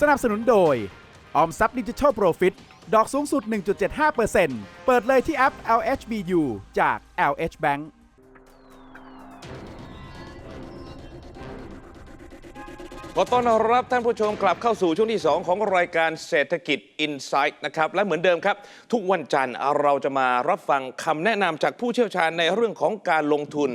สนับสนุนโดย ออมทรัพย์ดิจิทัลโปรฟิตดอกสูงสุด 1.75%เปิดเลยที่แอป LHBU จาก LH Bank ขอต้อนรับท่านผู้ชมกลับเข้าสู่ช่วงที่ 2 ของรายการเศรษฐกิจ Insight นะครับ และเหมือนเดิมครับ ทุกวันจันทร์เราจะมารับฟังคำแนะนำจากผู้เชี่ยวชาญในเรื่องของการลงทุน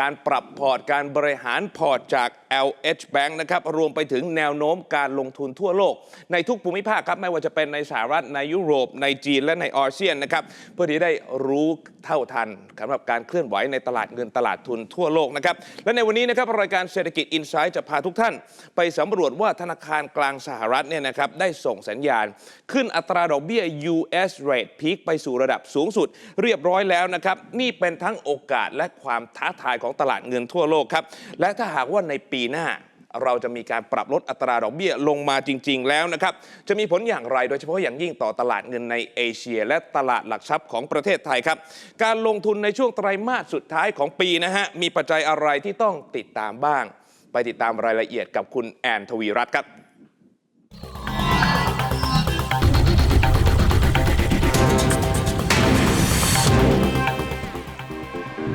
การปรับพอร์ตการบริหารพอร์ตจาก LH Bank นะครับ รวมไปถึงแนวโน้มการลงทุนทั่วโลก ในทุกภูมิภาคครับ ไม่ว่าจะเป็นในสหรัฐในยุโรป ในจีนและในอาเซียนนะครับเพื่อที่ได้รู้เท่าทันสำหรับการเคลื่อนไหวในตลาดเงินตลาดทุนทั่วโลกนะครับและในวันนี้นะครับรายการเศรษฐกิจ Insight จะพาทุกท่านไปสำรวจว่าธนาคารกลางสหรัฐเนี่ยนะครับได้ส่งสัญญาณ ขึ้นอัตราดอกเบี้ย US rate พีคไปสู่ระดับสูงสุด เรียบร้อยแล้วนะครับ นี่เป็นทั้งโอกาสและความท้าทายของตลาดเงินทั่วโลกครับ และถ้าหากว่าในปีหน้าเราจะมีการปรับลดอัตราดอกเบี้ยลงมาจริง ๆ แล้วนะครับ จะมีผลอย่างไรโดยเฉพาะอย่างยิ่งต่อตลาดเงินในเอเชีย และตลาดหลักทรัพย์ของประเทศไทยครับ การลงทุนในช่วงไตรมาสสุดท้ายของปีนะฮะมีปัจจัยอะไรที่ต้องติดตามบ้าง ไปติดตามรายละเอียดกับคุณแอนทวีรัตน์ครับ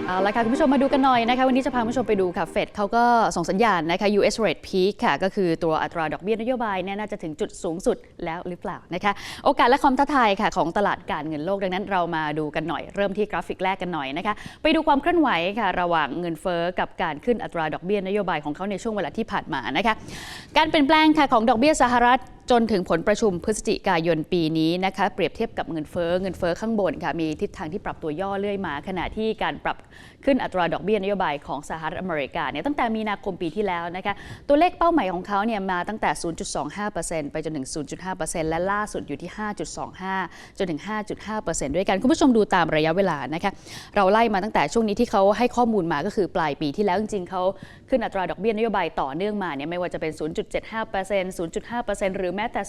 เอาละค่ะ คุณผู้ชมมาดูกันหน่อยนะคะ วันนี้จะพาคุณผู้ชมไปดูค่ะ เฟดเขาก็ส่งสัญญาณนะคะ US rate peak ค่ะ ก็คือตัวอัตราดอกเบี้ยนโยบายเนี่ยน่าจะถึงจุดสูงสุดแล้วหรือเปล่านะคะ โอกาสและความท้าทายค่ะของตลาดการเงินโลกดังนั้นเรามาดูกันหน่อยเริ่มที่กราฟิกแรกกันหน่อยนะคะ ไปดูความเคลื่อนไหวค่ะ ระหว่างเงินเฟ้อกับการขึ้นอัตราดอกเบี้ยนโยบายของเขาในช่วงเวลาที่ผ่านมานะคะ การเปลี่ยนแปลงค่ะของดอกเบี้ยสหรัฐ จนถึงผลประชุมพฤศจิกายนปีนี้นะคะเปรียบเทียบกับเงินเฟ้อเงินเฟ้อข้างบนค่ะมีทิศทางที่ปรับตัวย่อเรื่อยมา ขณะที่การปรับขึ้นอัตราดอกเบี้ยนโยบายของสหรัฐอเมริกาเนี่ยตั้งแต่มีนาคมปีที่แล้วนะคะตัวเลขเป้าหมายของเขาเนี่ยมาตั้งแต่ 0.25%ไปจนถึง 0.5%และล่าสุดอยู่ที่ 5.25 จนถึง 5.5%ด้วยกันคุณผู้ชมดูตามระยะเวลานะคะเราไล่มาตั้งแต่ช่วงนี้ที่เขาให้ข้อมูลมาก็คือปลายปีที่แล้วจริงๆเขาขึ้นอัตราดอกเบี้ยนโยบายต่อเนื่องมาเนี่ยไม่ว่าจะเป็น 0.75% 0.5%หรือแม้แต่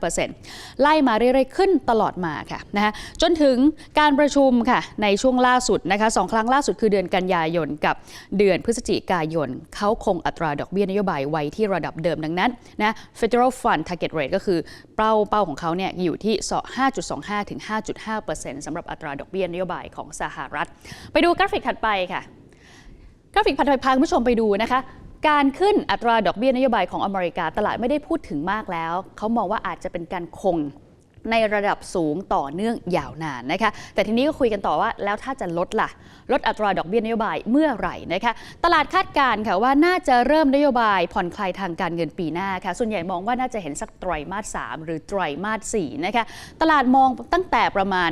0.25%ไล่มาเรื่อยๆ ขึ้นตลอดมาค่ะนะคะจนถึงการประชุมค่ะในช่วงล่าสุดนะคะสองครั้งล่าสุดคือเดือนกันยายนกับเดือนพฤศจิกายน เขาคงอัตราดอกเบี้ยนโยบายไว้ที่ระดับเดิมดังนั้นนะ Federal Fund Target Rate ก็คือเป้าเป้าของเขาเนี่ยอยู่ที่ 5.25 ถึง 5.5%สำหรับอัตราดอกเบี้ยนโยบายของสหรัฐ ไปดูกราฟิกถัดไปค่ะ กราฟิกพันธพาคุณผู้ชมไปดูนะคะ การขึ้นอัตราดอกเบี้ยนโยบายของอเมริกาตลาดไม่ได้พูดถึงมากแล้ว เขามองว่าอาจจะเป็นการคง ในระดับสูงต่อเนื่องยาวนานนะคะ แต่ทีนี้ก็คุยกันต่อว่าแล้วถ้าจะลดล่ะ ลดอัตราดอกเบี้ยนโยบายเมื่อไหร่นะคะ ตลาดคาดการณ์ค่ะว่าน่าจะเริ่มนโยบายผ่อนคลายทางการเงินปีหน้าค่ะ ส่วนใหญ่มองว่าน่าจะเห็นสักไตรมาส 3 หรือไตรมาส 4 นะคะ ตลาดมองตั้งแต่ประมาณ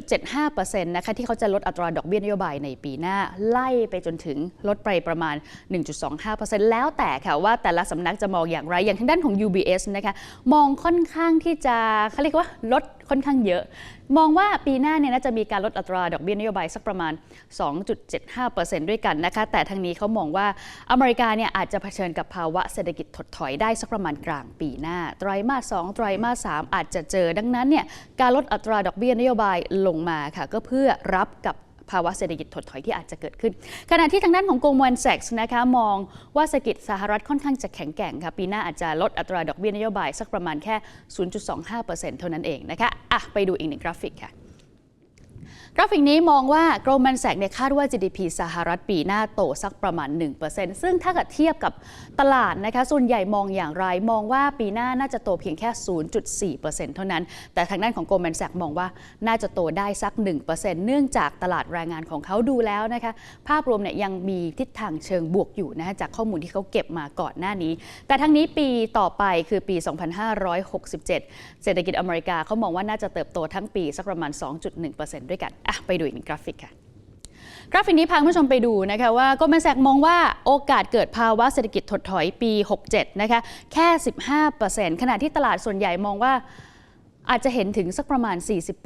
0.75%นะคะที่เขาจะลดอัตราดอกเบี้ยนโยบายในปีหน้า ไล่ไปจนถึงลดไปประมาณ 1.25%แล้วแต่ค่ะว่าแต่ละสำนักจะมองอย่างไร อย่างทางด้านของ UBS นะคะ มองค่อนข้างที่จะเขาเรียกว่าลดค่อนข้างเยอะ มองว่าปีหน้าเนี่ยน่าจะมีการลดอัตราดอกเบี้ยนโยบายสักประมาณ 2.75%ด้วยกันนะคะ แต่ทางนี้เขามองว่าอเมริกาเนี่ยอาจจะเผชิญกับภาวะเศรษฐกิจถดถอยได้สักประมาณกลางปีหน้า ไตรมาส 2 ไตรมาส 3 อาจจะเจอดังนั้นเนี่ยการลดอัตราดอกเบี้ยนโยบายลงมาค่ะก็เพื่อรับกับ ภาวะเศรษฐกิจถดถอยที่อาจจะเกิดขึ้น ขณะที่ทางด้านของโกลแมนแซกส์นะคะมองว่าเศรษฐกิจสหรัฐค่อนข้างจะแข็งแกร่งค่ะปีหน้าอาจจะลดอัตราดอกเบี้ยนโยบายสักประมาณแค่ 0.25%เท่านั้นเองนะคะอะไปดูอีกหนึ่งกราฟิกค่ะ กราฟิกนี้มองว่า Goldman Sachs เนี่ยคาดว่า GDP สหรัฐปีหน้าโตสักประมาณ 1%ซึ่งถ้าเกิดเทียบกับตลาดนะคะ ส่วนใหญ่มองอย่างไรมองว่าปีหน้าน่าจะโตเพียงแค่ 0.4%เท่านั้น แต่ทางด้านของ Goldman Sachs มองว่าน่าจะโตได้สัก 1%เนื่องจากตลาดแรงงานของเขาดูแล้วนะคะ ภาพรวมเนี่ยยังมีทิศทางเชิงบวกอยู่นะคะจากข้อมูลที่เขาเก็บมาก่อนหน้านี้ แต่ทั้งนี้ปีต่อไปคือปี 2567 เศรษฐกิจอเมริกาเขามองว่าน่าจะเติบโตทั้งปีสักประมาณ 2.1%ด้วยกันอะไปดูอีกหนึ่งกราฟิกค่ะกราฟิกนี้พาคุณผู้ชมไปดูนะคะว่า Goldman Sachs มองว่าโอกาสเกิดภาวะเศรษฐกิจถดถอยปี 67 นะคะแค่ 15%ขณะที่ตลาดส่วนใหญ่มองว่าอาจจะเห็นถึงสักประมาณ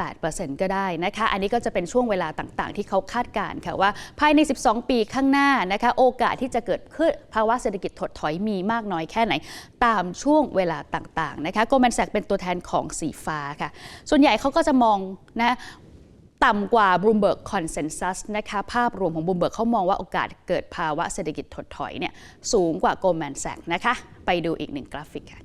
48%ก็ได้นะคะ อันนี้ก็จะเป็นช่วงเวลาต่างๆ ที่เขาคาดการณ์ค่ะว่า ภายใน 12 ปีข้างหน้านะคะ โอกาสที่จะเกิดขึ้นภาวะเศรษฐกิจถดถอยมีมากน้อยแค่ไหน ตามช่วงเวลาต่างๆนะคะโกลแมนแซกเป็นตัวแทนของสีฟ้าค่ะ ส่วนใหญ่เขาก็จะมองนะ ต่ำกว่า Bloomberg Consensus นะคะภาพรวมของ Bloomberg เขามองว่าโอกาสเกิดภาวะเศรษฐกิจถดถอยเนี่ยสูงกว่า Goldman Sachs นะคะไปดูอีกหนึ่งกราฟิกค่ะ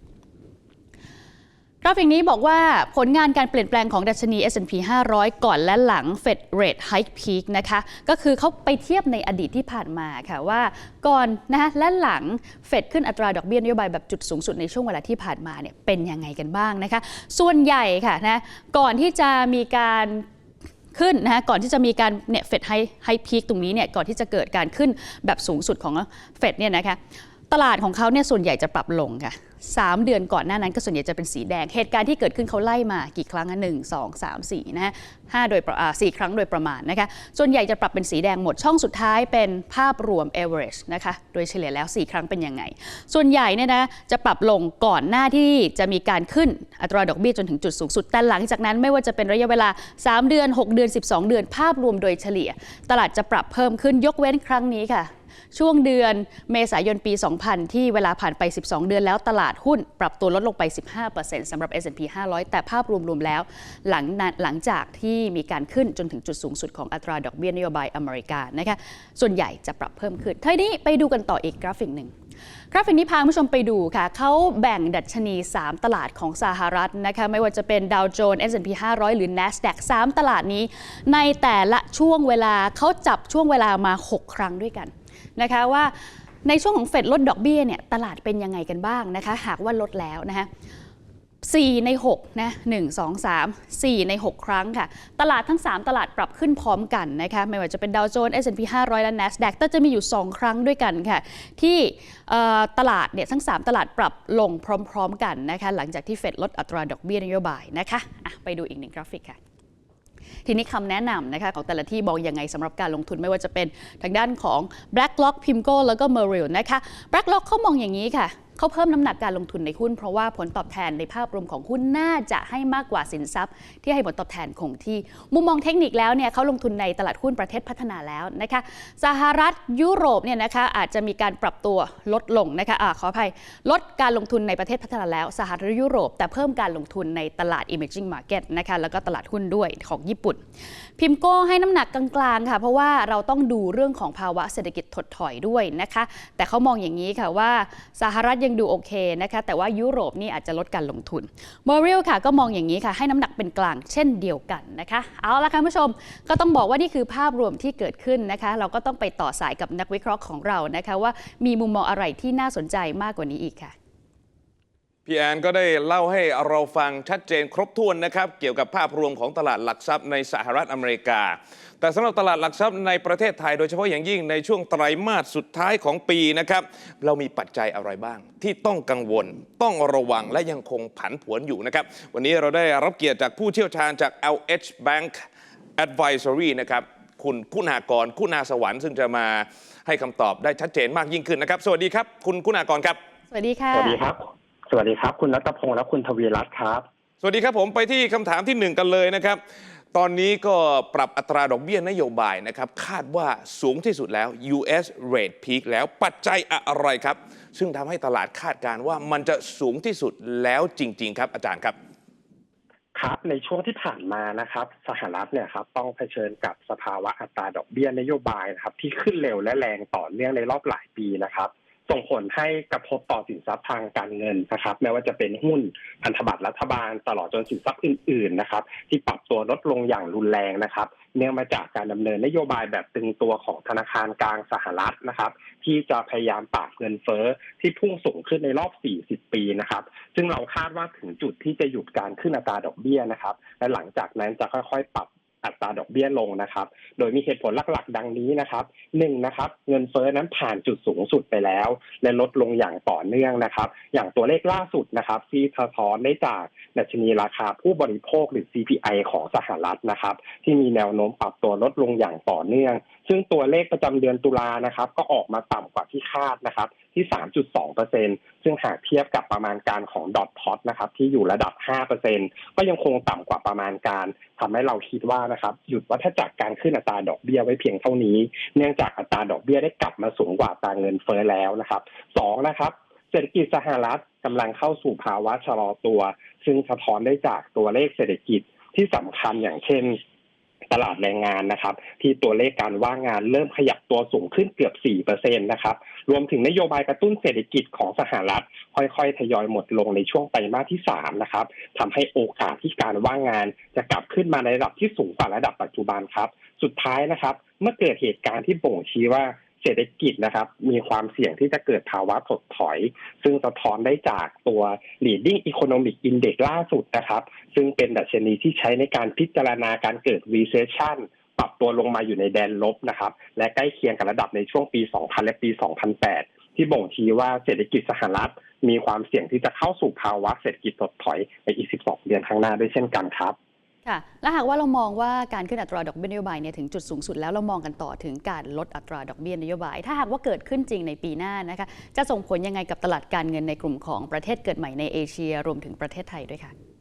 กราฟิกนี้บอกว่าผลงานการเปลี่ยนแปลงของดัชนี S&P 500 ก่อนและหลัง Fed Rate Hike Peak นะคะ ก็คือเขาไปเทียบในอดีตที่ผ่านมาค่ะว่าก่อนนะคะและหลัง เฟดขึ้นอัตราดอกเบี้ยนโยบายแบบจุดสูงสุดในช่วงเวลาที่ผ่านมาเนี่ยเป็นยังไงกันบ้างนะคะ ส่วนใหญ่ค่ะนะก่อนที่จะมีการ ขึ้นนะคะก่อนที่จะมีการเนี่ยเฟดไฮไฮพีคตรงนี้เนี่ยก่อนที่จะเกิดการขึ้นแบบสูงสุดของเฟดเนี่ยนะคะ ตลาดของเขาเนี่ยส่วนใหญ่จะปรับลงค่ะ3เดือนก่อนหน้านั้นก็ส่วนใหญ่จะเป็นสีแดง เหตุการณ์ที่เกิดขึ้นเขาไล่มากี่ครั้งอะหนึ่งสองสามสี่นะฮะห้าโดยประสี่ครั้งโดยประมาณนะคะ ส่วนใหญ่จะปรับเป็นสีแดงหมด ช่องสุดท้ายเป็นภาพรวม average นะคะ โดยเฉลี่ยแล้ว 4 ครั้งเป็นยังไง ส่วนใหญ่เนี่ยนะจะปรับลงก่อนหน้าที่จะมีการขึ้นอัตราดอกเบี้ยจนถึงจุดสูงสุด แต่หลังจากนั้นไม่ว่าจะเป็นระยะเวลา 3 เดือน 6 เดือน 12 เดือน ภาพรวมโดยเฉลี่ย ตลาดจะปรับเพิ่มขึ้นยกเว้นครั้งนี้ค่ะ ช่วงเดือนเมษายนปี 2000 ที่เวลาผ่านไป 12 เดือนแล้วตลาดหุ้นปรับตัวลดลงไป 15%สำหรับ S&P 500 แต่ภาพรวมๆแล้ว หลังหลังจากที่มีการขึ้นจนถึงจุดสูงสุดของอัตราดอกเบี้ยนโยบายอเมริกานะคะส่วนใหญ่จะปรับเพิ่มขึ้นทีนี้ไปดูกันต่ออีกกราฟิกหนึ่งกราฟิกนี้พาผู้ชมไปดูค่ะ เขาแบ่งดัชนี 3 ตลาดของสหรัฐนะคะ ไม่ว่าจะเป็นดาวโจนส์ S&P 500 หรือ NASDAQ 3 ตลาดนี้ ในแต่ละช่วงเวลาเขาจับช่วงเวลามา 6 ครั้งด้วยกัน นะคะว่าในช่วงของเฟดลดดอกเบี้ยเนี่ยตลาดเป็นยังไงกันบ้างนะคะ หากว่าลดแล้วนะคะ4ใน6นะ1 2 3 4 ใน 6 ครั้งค่ะ ตลาดทั้ง 3 ตลาดปรับขึ้นพร้อมกันนะคะ ไม่ว่าจะเป็นดาวโจนส์ S&P 500 และ NASDAQ แต่จะมีอยู่ 2 ครั้งด้วยกันค่ะ ที่ตลาดเนี่ยทั้ง 3 ตลาดปรับลงพร้อม ๆ กันนะคะ หลังจากที่เฟดลดอัตราดอกเบี้ยนโยบายนะคะะไปดูอีกหนึ่งกราฟิกค่ะ ทีนี้คำแนะนำนะคะของแต่ละที่บอกยังไงสำหรับการลงทุนไม่ว่าจะเป็นทางด้านของ BlackRock PIMCO แล้วก็ Merrill นะคะ BlackRock เขามองอย่างนี้ค่ะ เขาเพิ่มน้ำหนักการลงทุนในหุ้น เพราะว่าผลตอบแทนในภาพรวมของหุ้นน่าจะให้มากกว่าสินทรัพย์ ที่ให้ผลตอบแทนคงที่ มุมมองเทคนิคแล้วเนี่ยเขาลงทุนในตลาดหุ้นประเทศพัฒนาแล้วนะคะสหรัฐยุโรปเนี่ยนะคะอาจจะมีการปรับตัวลดลงนะคะอะขออภัยลดการลงทุนในประเทศพัฒนาแล้ว สหรัฐยุโรป แต่เพิ่มการลงทุนในตลาด emerging market นะคะแล้วก็ตลาดหุ้นด้วยของญี่ปุ่น พิมโก้ให้น้ำหนักกลางๆค่ะเพราะว่าเราต้องดูเรื่องของภาวะเศรษฐกิจถดถอยด้วยนะคะแต่เขามองอย่างนี้ค่ะว่าสหรัฐยังดูโอเคนะคะ แต่ว่ายุโรปนี่อาจจะลดการลงทุนมอริลค่ะก็มองอย่างนี้ค่ะ ให้น้ำหนักเป็นกลางเช่นเดียวกันนะคะ เอาละค่ะผู้ชมก็ต้องบอกว่านี่คือภาพรวมที่เกิดขึ้นนะคะ เราก็ต้องไปต่อสายกับนักวิเคราะห์ของเรานะคะว่ามีมุมมองอะไรที่น่าสนใจมากกว่านี้อีกค่ะพี่แอนก็ได้เล่าให้เราฟังชัดเจนครบถ้วนนะครับ เกี่ยวกับภาพรวมของตลาดหลักทรัพย์ในสหรัฐอเมริกา แต่สำหรับตลาดหลักทรัพย์ในประเทศไทย โดยเฉพาะอย่างยิ่งในช่วงไตรมาสสุดท้ายของปีนะครับเรามีปัจจัยอะไรบ้าง ที่ต้องกังวล ต้องระวังและยังคงผันผวนอยู่นะครับวันนี้เราได้รับเกียรติจากผู้เชี่ยวชาญจาก LH Bank Advisory นะครับคุณคุณากรคุณาสวรรค์ซึ่งจะมาให้คำตอบได้ชัดเจนมากยิ่งขึ้นนะครับ สวัสดีครับ คุณคุณากรครับ สวัสดีค่ะ สวัสดีครับ สวัสดีครับ คุณรัตพงศ์และคุณทวีรัตน์ครับ สวัสดีครับผมไปที่คำถามที่หนึ่งกันเลยนะครับ ตอนนี้ก็ปรับอัตราดอกเบี้ยนโยบายนะครับ คาดว่าสูงที่สุดแล้ว US rate peak แล้วปัจจัยอะไรครับ ซึ่งทำให้ตลาดคาดการณ์ว่ามันจะสูงที่สุดแล้วจริง ๆ ครับอาจารย์ครับ ครับในช่วงที่ผ่านมานะครับ สหรัฐเนี่ยครับต้องเผชิญกับสภาวะอัตราดอกเบี้ยนโยบายนะครับที่ขึ้นเร็วและแรงต่อเนื่องในรอบหลายปีนะครับ ส่งผลให้กระทบต่อสินทรัพย์ทางการเงินนะครับไม่ว่าจะเป็นหุ้นพันธบัตรรัฐบาล ตลอดจนสินทรัพย์อื่นๆนะครับ ที่ปรับตัวลดลงอย่างรุนแรงนะครับ เนื่องมาจากการดำเนินนโยบายแบบตึงตัวของธนาคารกลางสหรัฐนะครับ ที่จะพยายามปราบเงินเฟ้อที่พุ่งสูงขึ้นในรอบ 40 ปีนะครับ ซึ่งเราคาดว่าถึงจุดที่จะหยุดการขึ้นอัตราดอกเบี้ยนะครับ และหลังจากนั้นจะค่อยๆ ปรับ อัตราดอกเบี้ยลงนะครับ โดยมีเหตุผลหลักๆ ดังนี้นะครับหนึ่งนะครับ เงินเฟ้อนั้นผ่านจุดสูงสุดไปแล้ว และลดลงอย่างต่อเนื่องนะครับ อย่างตัวเลขล่าสุดนะครับ ที่สะท้อนได้จากดัชนีราคาผู้บริโภคหรือ CPI ของสหรัฐนะครับ ที่มีแนวโน้มปรับตัวลดลงอย่างต่อเนื่อง ซึ่งตัวเลขประจำเดือนตุลานะครับ ก็ออกมาต่ำกว่าที่คาดนะครับ ที่ 3.2%ซึ่งหากเทียบกับประมาณการของดอทพอตนะครับที่อยู่ระดับ 5%ก็ยังคงต่ำกว่าประมาณการทำให้เราคิดว่านะครับหยุดวัฏจักรการขึ้นอัตราดอกเบี้ยไว้เพียงเท่านี้ เนื่องจากอัตราดอกเบี้ยได้กลับมาสูงกว่าอัตราเงินเฟ้อแล้วนะครับสองนะครับเศรษฐกิจสหรัฐกำลังเข้าสู่ภาวะชะลอตัว ซึ่งสะท้อนได้จากตัวเลขเศรษฐกิจที่สำคัญอย่างเช่น ตลาดแรงงานนะครับ ที่ตัวเลขการว่างงานเริ่มขยับตัวสูงขึ้นเกือบ 4%นะครับรวมถึงนโยบายกระตุ้นเศรษฐกิจของสหรัฐ ค่อยๆ ทยอยหมดลงในช่วงไตรมาสที่ 3 นะครับทำให้โอกาสที่การว่างงานจะกลับขึ้นมาในระดับที่สูงกว่าระดับปัจจุบันครับ สุดท้ายนะครับ เมื่อเกิดเหตุการณ์ที่บ่งชี้ว่า เศรษฐกิจนะครับ มีความเสี่ยงที่จะเกิดภาวะถดถอย ซึ่งสะท้อนได้จากตัว leading economic index ล่าสุดนะครับ ซึ่งเป็นดัชนีที่ใช้ในการพิจารณาการเกิด recession ปรับตัวลงมาอยู่ในแดนลบนะครับ และใกล้เคียงกับระดับในช่วงปี 2000 และปี 2008 ที่บ่งชี้ว่าเศรษฐกิจสหรัฐ มีความเสี่ยงที่จะเข้าสู่ภาวะเศรษฐกิจถดถอยในอีก 12 เดือนข้างหน้าด้วยเช่นกันครับ ค่ะและหากว่าเรามองว่าการขึ้นอัตราดอกเบี้ยนโยบายเนี่ยถึงจุดสูงสุดแล้วเรามองกันต่อถึงการลดอัตราดอกเบี้ยนโยบาย ถ้าหากว่าเกิดขึ้นจริงในปีหน้านะคะจะส่งผลยังไงกับตลาดการเงินในกลุ่มของประเทศเกิดใหม่ในเอเชีย รวมถึงประเทศไทยด้วยค่ะ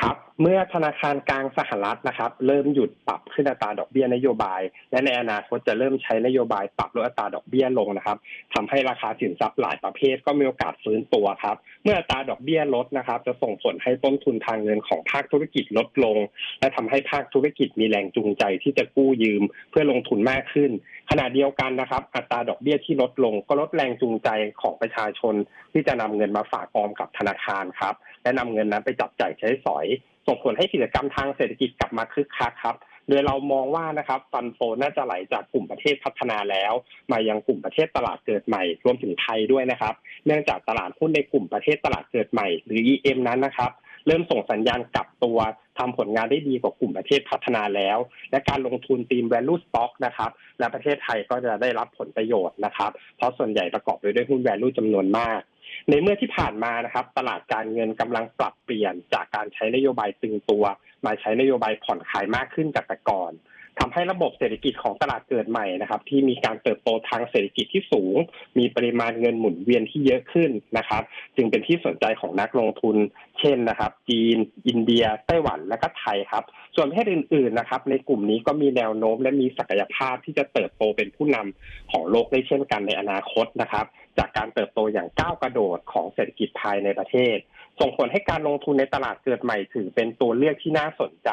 ครับเมื่อธนาคารกลางสหรัฐนะครับ เริ่มหยุดปรับขึ้นอัตราดอกเบี้ยนโยบาย และในอนาคตจะเริ่มใช้นโยบายปรับลดอัตราดอกเบี้ยลงนะครับทำให้ราคาสินทรัพย์หลายประเภทก็มีโอกาสฟื้นตัวครับ เมื่ออัตราดอกเบี้ยลดนะครับ จะส่งผลให้ต้นทุนทางเงินของภาคธุรกิจลดลง และทำให้ภาคธุรกิจมีแรงจูงใจที่จะกู้ยืมเพื่อลงทุนมากขึ้น ขณะเดียวกันนะครับ อัตราดอกเบี้ยที่ลดลง ก็ลดแรงจูงใจของประชาชนที่จะนำเงินมาฝากออมกับธนาคารครับ และนำเงินนั้นไปจับจ่ายใช้สอย ส่งผลให้กิจกรรมทางเศรษฐกิจกลับมาคึกคักครับโดยเรามองว่านะครับฟันโฟน่าจะไหลจากกลุ่มประเทศพัฒนาแล้ว มายังกลุ่มประเทศตลาดเกิดใหม่ รวมถึงไทยด้วยนะครับ เนื่องจากตลาดหุ้นในกลุ่มประเทศตลาดเกิดใหม่ หรือ EM นั้นนะครับ เริ่มส่งสัญญาณกลับตัว ทำผลงานได้ดีกว่ากลุ่มประเทศพัฒนาแล้ว และการลงทุนตีม value stock นะครับ และประเทศไทยก็จะได้รับผลประโยชน์นะครับ เพราะส่วนใหญ่ประกอบไปด้วยหุ้น value จำนวนมากในเมื่อที่ผ่านมานะครับ ตลาดการเงินกำลังปรับเปลี่ยนจากการใช้นโยบายตึงตัว มาใช้นโยบายผ่อนคลายมากขึ้นจากแต่ก่อน ทำให้ระบบเศรษฐกิจของตลาดเกิดใหม่นะครับ ที่มีการเติบโตทางเศรษฐกิจที่สูง มีปริมาณเงินหมุนเวียนที่เยอะขึ้นนะครับ จึงเป็นที่สนใจของนักลงทุน เช่นนะครับ จีน อินเดีย ไต้หวันและก็ไทยครับ ส่วนประเทศอื่น ๆนะครับ ในกลุ่มนี้ก็มีแนวโน้ม และมีศักยภาพที่จะเติบโตเป็นผู้นำของโลกได้เช่นกันในอนาคตนะครับ จากการเติบโตอย่างก้าวกระโดดของเศรษฐกิจภายในประเทศ ส่งผลให้การลงทุนในตลาดเกิดใหม่ถือเป็นตัวเลือกที่น่าสนใจ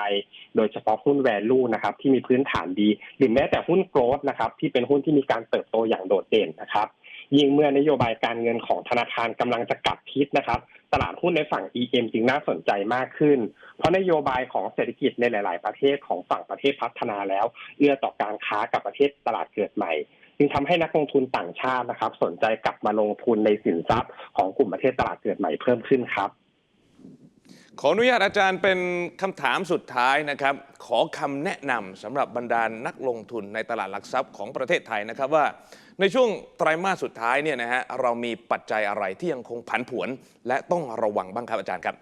โดยเฉพาะหุ้น value นะครับที่มีพื้นฐานดี หรือแม้แต่หุ้น growth นะครับที่เป็นหุ้นที่มีการเติบโตอย่างโดดเด่นนะครับยิ่งเมื่อนโยบายการเงินของธนาคารกำลังจะกลับทิศนะครับ ตลาดหุ้นในฝั่ง EM จึงน่าสนใจมากขึ้น เพราะนโยบายของเศรษฐกิจในหลาย ๆ ประเทศของฝั่งประเทศพัฒนาแล้ว เอื้อต่อการค้ากับประเทศตลาดเกิดใหม่ จึงทำให้นักลงทุนต่างชาตินะครับ สนใจกลับมาลงทุนในสินทรัพย์ของกลุ่มประเทศตลาดเกิดใหม่เพิ่มขึ้นครับ ขออนุญาตอาจารย์เป็นคำถามสุดท้ายนะครับ ขอคำแนะนำสำหรับบรรดานักลงทุนในตลาดหลักทรัพย์ของประเทศไทยนะครับว่าในช่วงไตรมาสสุดท้ายเนี่ยนะฮะเรามีปัจจัยอะไรที่ยังคงผันผวน และต้องระวังบ้างครับอาจารย์ครับ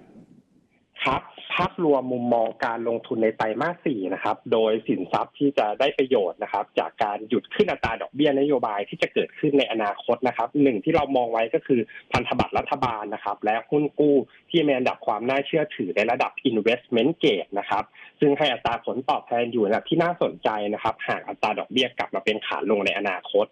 ครับ ภาพรวมมุมมองการลงทุนในไตรมาสสี่นะครับ โดยสินทรัพย์ที่จะได้ประโยชน์นะครับ จากการหยุดขึ้นอัตราดอกเบี้ยนโยบายที่จะเกิดขึ้นในอนาคตนะครับหนึ่งที่เรามองไว้ก็คือพันธบัตรรัฐบาลนะครับ และหุ้นกู้ที่มีอันดับความน่าเชื่อถือในระดับ investment grade นะครับ ซึ่งให้อัตราผลตอบแทนอยู่ในระดับที่น่าสนใจนะครับหากอัตราดอกเบี้ยกลับมาเป็นขาลงในอนาคต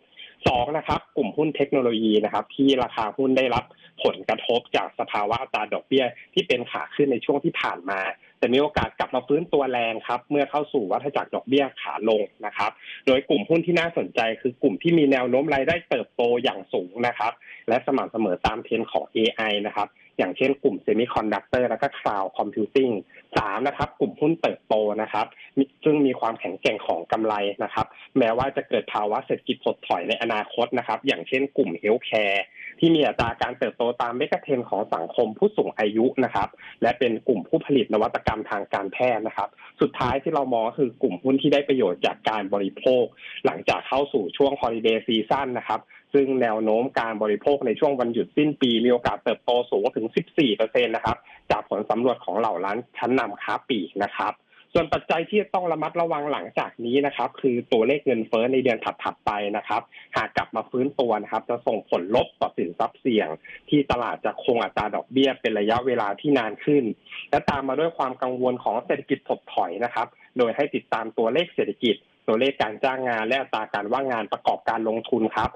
สองนะครับกลุ่มหุ้นเทคโนโลยีนะครับที่ราคาหุ้นได้รับ ผลกระทบจากสภาวะอัตราดอกเบี้ย ที่เป็นขาขึ้นในช่วงที่ผ่านมา แต่มีโอกาสกลับมาฟื้นตัวแรงครับ เมื่อเข้าสู่วัฏจักรดอกเบี้ยขาลงนะครับ โดยกลุ่มหุ้นที่น่าสนใจคือกลุ่มที่มีแนวโน้มรายได้เติบโตอย่างสูงนะครับ และสม่ำเสมอตามเทรนด์ของ AI นะครับอย่างเช่นกลุ่มเซมิคอนดักเตอร์และก็คลาวด์คอมพิวติ้งสามนะครับ กลุ่มหุ้นเติบโตนะครับ ซึ่งมีความแข็งแกร่งของกำไรนะครับ แม้ว่าจะเกิดภาวะเศรษฐกิจถดถอยในอนาคตนะครับ อย่างเช่นกลุ่มเฮลท์แคร์ ที่มีอัตราการเติบโตตามเมกะเทรนของสังคมผู้สูงอายุนะครับ และเป็นกลุ่มผู้ผลิตนวัตกรรมทางการแพทย์นะครับ สุดท้ายที่เรามองก็คือกลุ่มหุ้นที่ได้ประโยชน์จากการบริโภค หลังจากเข้าสู่ช่วงฮอลิเดย์ซีซั่นนะครับซึ่งแนวโน้มการบริโภคในช่วงวันหยุดสิ้นปี มีโอกาสเติบโตสูงถึง 14%นะครับ จากผลสำรวจของเหล่าร้านชั้นนำค้าปลีกนะครับ ส่วนปัจจัยที่ต้องระมัดระวังหลังจากนี้นะครับ คือตัวเลขเงินเฟ้อในเดือนถัดๆไปนะครับ หากกลับมาฟื้นตัวนะครับ จะส่งผลลบต่อสินทรัพย์เสี่ยง ที่ตลาดจะคงอัตราดอกเบี้ยเป็นระยะเวลาที่นานขึ้น และตามมาด้วยความกังวลของเศรษฐกิจถดถอยนะครับ โดยให้ติดตามตัวเลขเศรษฐกิจ ตัวเลขการจ้างงานและอัตราการว่างงานประกอบการลงทุนครับ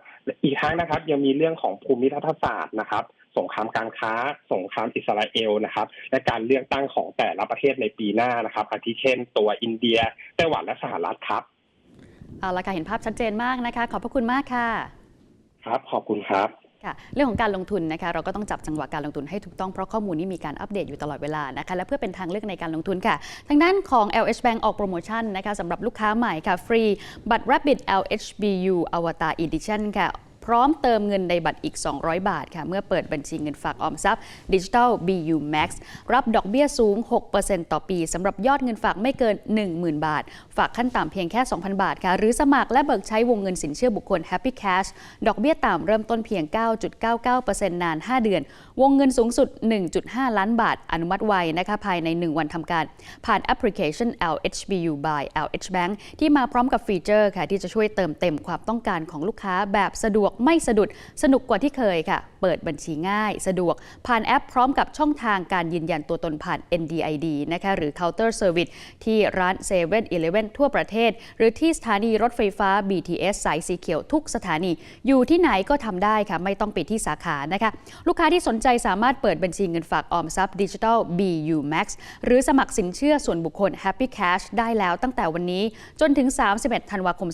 อีกทั้งนะครับยังมีเรื่องของภูมิรัฐศาสตร์นะครับ สงครามการค้า สงครามอิสราเอลนะครับ และการเลือกตั้งของแต่ละประเทศในปีหน้านะครับ อาทิเช่น ตัวอินเดียไต้หวันและสหรัฐครับเอาละค่ะเห็นภาพชัดเจนมากนะคะ ขอบพระคุณมากค่ะ ครับขอบคุณครับค่ะเรื่องของการลงทุนนะคะเราก็ต้องจับจังหวะการลงทุนให้ถูกต้องเพราะข้อมูลนี้มีการอัปเดตอยู่ตลอดเวลานะคะและเพื่อเป็นทางเลือกในการลงทุนค่ะ ทางด้านของ LH Bank ออกโปรโมชั่นนะคะสำหรับลูกค้าใหม่ค่ะฟรีบัตร Rabbit LHBU Avatar Edition ค่ะ พร้อมเติมเงินในบัตรอีก 200 บาทค่ะ เมื่อเปิดบัญชีเงินฝากออมทรัพย์ Digital BU Max รับดอกเบี้ยสูง 6%ต่อปีสำหรับยอดเงินฝากไม่เกิน 10,000 บาท ฝากขั้นต่ำเพียงแค่ 2,000 บาทค่ะ หรือสมัครและเบิกใช้วงเงินสินเชื่อบุคคล Happy Cash ดอกเบี้ยต่ำเริ่มต้นเพียง 9.99%นาน 5 เดือน วงเงินสูงสุด 1.5 ล้านบาท อนุมัติไวนะคะภายใน 1 วันทำการ ผ่านแอปพลิเคชัน LHBU by LH Bank ที่มาพร้อมกับฟีเจอร์ค่ะที่จะช่วยเติมเต็มความต้องการของลูกค้าแบบสะดวกไม่สะดุด สนุกกว่าที่เคยค่ะ เปิดบัญชีง่าย สะดวก ผ่านแอปพร้อมกับช่องทางการยืนยันตัวตนผ่าน NDID นะคะหรือ Counter Service ที่ร้าน7 e เ e ่ e อทั่วประเทศ หรือที่สถานีรถไฟฟ้า BTS สายสีเขียวทุกสถานี อยู่ที่ไหนก็ทำได้ค่ะ ไม่ต้องไปที่สาขานะคะ ลูกค้าที่สนใจสามารถเปิดบัญชีเงินฝากออมทรัพย์ดิจิทัล BU Max หรือสมัครสินเชื่อส่วนบุคคล Happy Cash ได้แล้วตั้งแต่วันนี้จนถึง 31 ธันวาคม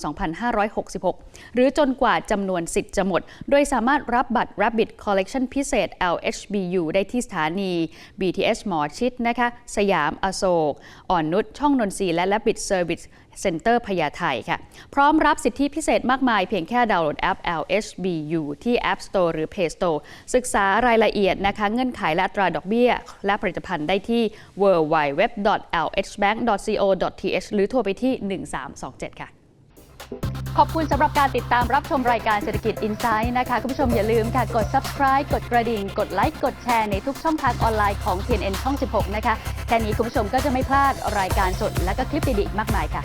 2566 หรือจนกว่าจำนวนสิทธิจะหมด โดยสามารถรับบัตร Rabbit Collection พิเศษ LHBU ได้ที่สถานี BTS หมอชิดนะคะ สยามอโศก อ่อนนุช ช่องนนทรีและ Rabbit Service Center พญาไทค่ะ พร้อมรับสิทธิพิเศษมากมายเพียงแค่ดาวน์โหลดแอป LHBU ที่ App Store หรือ Play Store ศึกษารายละเอียดนะคะ เงื่อนไขและตราดอกเบี้ย และผลิตภัณฑ์ได้ที่ www.lhbank.co.th หรือโทรไปที่ 1327 ค่ะ ขอบคุณสำหรับการติดตามรับชมรายการเศรษฐกิจ Insight นะคะ คุณผู้ชมอย่าลืมค่ะ กด subscribe กดกระดิ่ง กดไลค์กดแชร์ในทุกช่องทางออนไลน์ของ TNN ช่อง 16 นะคะ แค่นี้คุณผู้ชมก็จะไม่พลาดรายการสดและก็คลิปดีๆมากมายค่ะ